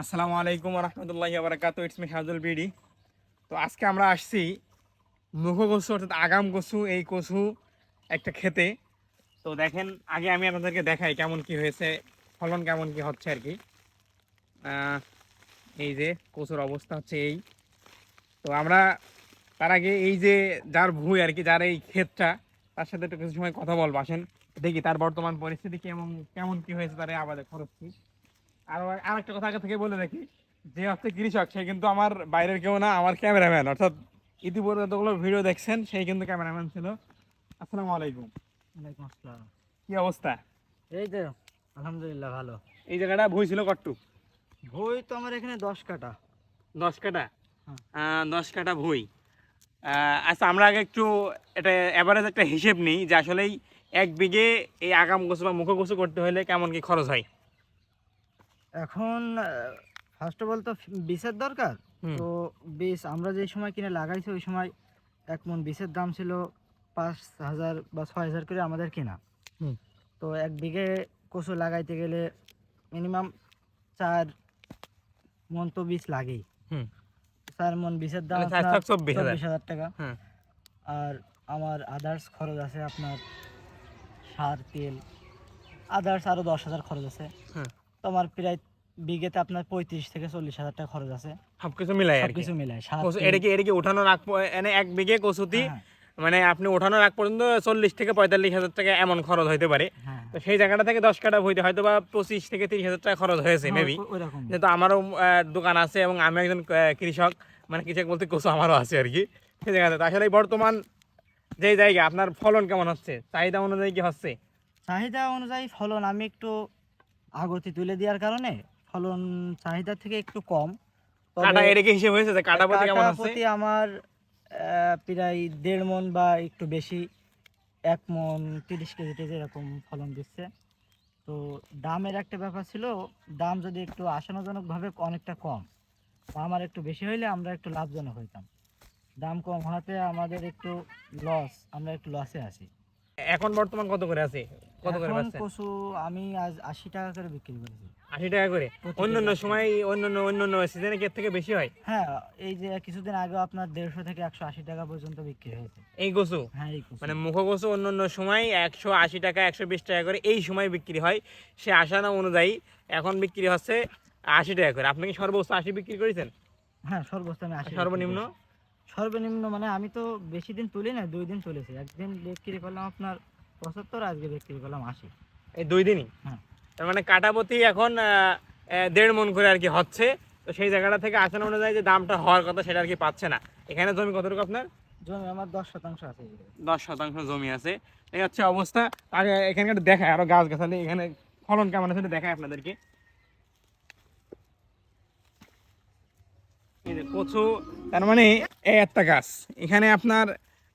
আসসালামু আলাইকুম রহমতুল্লাহি বারাকাতু ইটস মি হাজুল বিডি তো আজকে আমরা আসছি মুখ অর্থাৎ আগাম কচু এই কচু একটা খেতে। তো দেখেন, আগে আমি আপনাদেরকে দেখাই কেমন কি হয়েছে, ফলন কেমন কি হচ্ছে আর কি। এই যে কচুর অবস্থা হচ্ছে এই। তো আমরা তার আগে এই যে যার ভুই আর কি, যার এই ক্ষেতটা, তার সাথে একটু কিছু সময় কথা বলব। আসেন, দেখি তার বর্তমান পরিস্থিতি কেমন কেমন কি হয়েছে, তার আবাদে খরচ কি। আর আর একটা কথা আগে থেকে বলে রাখি যে হচ্ছে কৃষক সে কিন্তু আমার বাইরের কেউ না আমার ক্যামেরাম্যান। অর্থাৎ ইতিপূর্বে যতগুলো ভিডিও দেখছেন সেই কিন্তু ক্যামেরাম্যান ছিল। আসসালামু আলাইকুম। ওয়ালাইকুম আসসালাম। কি অবস্থা? এই তো আলহামদুলিল্লাহ ভালো। এই জায়গাটা ভুই ছিল কট্টু? বই তো আমার এখানে দশ কাটা দশ কাটা দশ কাটা ভুই। আচ্ছা আমরা আগে একটু এটা অ্যাভারেজ একটা হিসেব নিই যে আসলেই এক বিঘে এই আগাম গোছু বা মুখ গোছু করতে হলে কেমন কি খরচ হয়? এখন ফার্স্ট অফ অল তো বীজের দরকার? তো বীজ আমরা যে সময় কিনে লাগাইছি ওই সময় এক মন বীজের দাম ছিল পাঁচ হাজার বা ছয় হাজার করে আমাদের কেনা। তো এক বিঘে কচু লাগাইতে গেলে মিনিমাম চার মন তো বীজ লাগেই। চার মন বীজের দাম লাখ চব্বিশ হাজার। টাকা। হ্যাঁ। আর আমার আদার্স খরচ আছে আপনার সার তেল আদার্স আরও দশ হাজার খরচ আছে। তো আমার প্রায় বিঘেতে আপনার পঁয়ত্রিশ থেকে চল্লিশ হাজার টাকা খরচ আছে। সবকিছু মিলাই আর কি। সবকিছু মিলাই এটা কি এটা কি ওঠানোর আগ এনে এক বিঘে কচুতি? হ্যাঁ, মানে আপনি ওঠানোর আগ পর্যন্ত চল্লিশ থেকে পঁয়তাল্লিশ হাজার টাকা এমন খরচ হতে পারে। হ্যাঁ। তো সেই জায়গাটা থেকে দশ কাটা বইতে হয়তো বা পঁচিশ থেকে তিরিশ হাজার টাকা খরচ হয়েছে হ্যাঁ, মেবি যেহেতু আমারও দোকান আছে এবং আমি একজন কৃষক মানে কৃষক বলতে কচু আমারও আছে আর কি। সেই জায়গাতে। আসলে বর্তমান যে জায়গা আপনার ফলন কেমন হচ্ছে? চাহিদা অনুযায়ী কি হচ্ছে? চাহিদা অনুযায়ী ফলন আমি একটু আগতি তুলে দেওয়ার কারণে ফলন চাহিদা থেকে একটু কম। কাটা এর হিসেব হয়েছে যে কাটা প্রতি কেমন কাটা প্রতি আমার প্রায় দেড় মন বা একটু বেশি এক মন তিরিশ এরকম ফলন দিচ্ছে। তো দামের একটা ব্যাপার ছিল দাম যদি একটু আশানুজনকভাবে অনেকটা কম আমার একটু বেশি হইলে আমরা একটু লাভজনক হইতাম। দাম কম হওয়াতে আমাদের একটু লস আমরা একটু লসে আছি। এখন বর্তমান কত করে আছে? কত করে পাচ্ছেন? কচু আমি আজ আশি টাকা করে বিক্রি করেছি। আশি টাকা করে? অন্যান্য সময় অন্যান্য অন্যান্য সিজনে কি থেকে বেশি হয়? হ্যাঁ এই যে কিছুদিন আগে আপনার দেড়শো থেকে একশো আশি টাকা পর্যন্ত বিক্রি হয়েছে। এই কচু? হ্যাঁ এই কচু। মানে মুখকচু অন্য অন্য সময় একশো আশি টাকা একশো বিশ টাকা করে এই সময় বিক্রি হয়। সে আশানা অনুযায়ী এখন বিক্রি হচ্ছে আশি টাকা করে। আপনি কি সর্বোচ্চ আশি বিক্রি করেছেন? হ্যাঁ সর্বোচ্চ আমি আশি সর্বনিম্ন? সর্বনিম্ন মানে আমি তো বেশি দিন তুলি না দুই দিন তুলেছি। একদিন বিক্রি করলাম আপনার পঁচাত্তর আজকে বিক্রি করলাম আশি। এই দুই দিনই? হ্যাঁ। তার মানে কাটাপতি এখন দেড় মন করে আর কি হচ্ছে। তো সেই জায়গাটা থেকে আসানো অনুযায়ী যে দামটা হওয়ার কথা সেটা আর কি পাচ্ছে না। এখানে জমি কতটুকু আপনার? জমি আমার দশ শতাংশ আছে দশ শতাংশ জমি আছে। এই হচ্ছে অবস্থা। আগে এখানকার দেখায় আরও গাছ গাছালি এখানে ফলন কেমন আছে দেখায় আপনাদেরকে। কচু তার মানে এই একটা গাছ। এখানে আপনার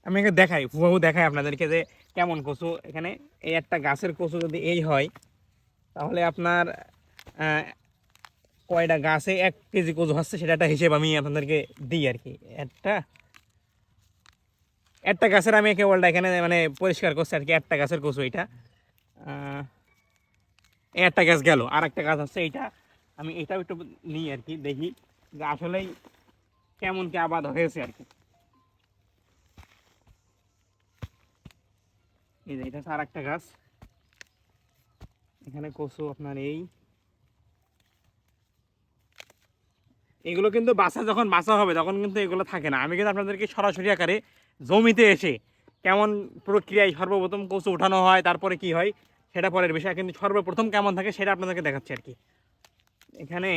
আমি একে দেখাই হুবহু দেখাই আপনাদেরকে যে কেমন কচু। এখানে এই একটা গাছের কচু যদি এই হয়, তাহলে আপনার কয়টা গাছে এক কেজি কচু হচ্ছে সেটা একটা হিসেব আমি আপনাদেরকে দিই আর কি। একটা একটা গাছের আমি কেবলটা এখানে মানে পরিষ্কার করছি আর কি, একটা গাছের কচু এটা। একটা গাছ গেল আর একটা গাছ আছে এইটা। আমি এটাও একটু নিই আর কি, দেখি যে আসলেই কেমন কি আবাদ হয়েছে আর কি। এই যে, এটা আর একটা গাছ। এখানে কচু আপনার এই। এগুলো কিন্তু বাসা যখন বাসা হবে, তখন কিন্তু এগুলো থাকে না। আমি কিন্তু আপনাদেরকে সরাসরি আকারে জমিতে এসে কেমন প্রক্রিয়ায় সর্বপ্রথম কচু উঠানো হয়, তারপরে কি হয়, সেটা পরের বিষয়। কিন্তু সর্বপ্রথম কেমন থাকে, সেটা আপনাদেরকে দেখাচ্ছি আর কি। এখানে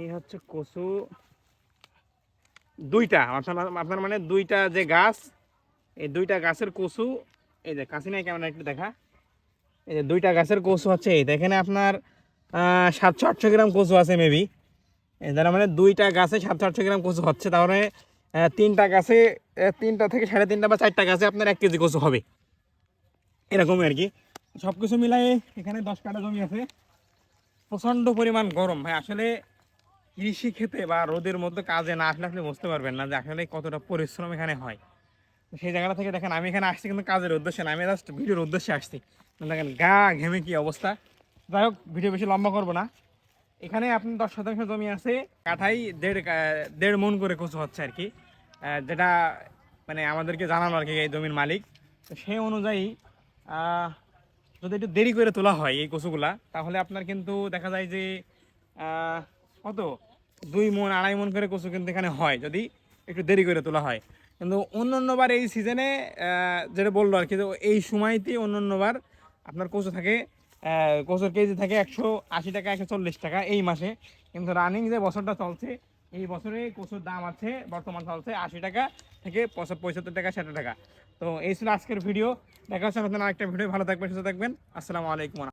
এই হচ্ছে কচু। দুইটা, আপনার আপনার মানে দুইটা যে গাছ এই দুইটা গাছের কচু, এই যে কাছে নাই কেমন একটু দেখা। এই যে দুইটা গাছের কচু হচ্ছে এই এখানে আপনার সাতশো আটশো গ্রাম কচু আছে মেবি যারা মানে দুইটা গাছে সাতশো আটশো গ্রাম কচু হচ্ছে তাহলে তিনটা গাছে তিনটা থেকে সাড়ে তিনটা বা চারটা গাছে আপনার এক কেজি কচু হবে। এরকমই আর কি। সব কিছু মিলাই এখানে দশ কাটা জমি আছে। প্রচণ্ড পরিমাণ গরম ভাই, আসলে কৃষি খেতে বা রোদের মধ্যে কাজে না আসলে আপনি বুঝতে পারবেন না যে আসলে কতটা পরিশ্রম এখানে হয়। সেই জায়গাটা থেকে দেখেন, আমি এখানে আসছি কিন্তু কাজের উদ্দেশ্যে না, আমি জাস্ট ভিডিওর উদ্দেশ্যে আসছি। দেখেন, গা ঘেমে কি অবস্থা। যাই হোক, ভিডিও বেশি লম্বা করব না। এখানে আপনার দশ শতাংশ জমি আছে কাঠাই দেড় দেড় মন করে কচু হচ্ছে আর কি। যেটা মানে আমাদেরকে জানানো আর কি এই জমির মালিক। তো সেই অনুযায়ী যদি একটু দেরি করে তোলা হয় এই কচুগুলা, তাহলে আপনার কিন্তু দেখা যায় যে কত? দুই মন, আড়াই মন করে কচু কিন্তু এখানে হয়, যদি একটু দেরি করে তোলা হয়। কিন্তু অন্য অন্যবার এই সিজনে যেটা বলল আর কি এই সময়তে অন্য অন্যবার আপনার কচু থাকে কচুর কেজি থাকে একশো আশি টাকা, একশো চল্লিশ টাকা এই মাসে। কিন্তু রানিং যে বছরটা চলছে, এই বছরে কচুর দাম আছে, বর্তমান চলছে আশি টাকা থেকে পঁয়ষট্টি টাকা, ষাট টাকা। তো এই ছিল আজকের ভিডিও দেখা হচ্ছে নতুন আরেকটা ভিডিও ভালো থাকবেন, সুস্থ থাকবেন। আসসালামু আলাইকুম।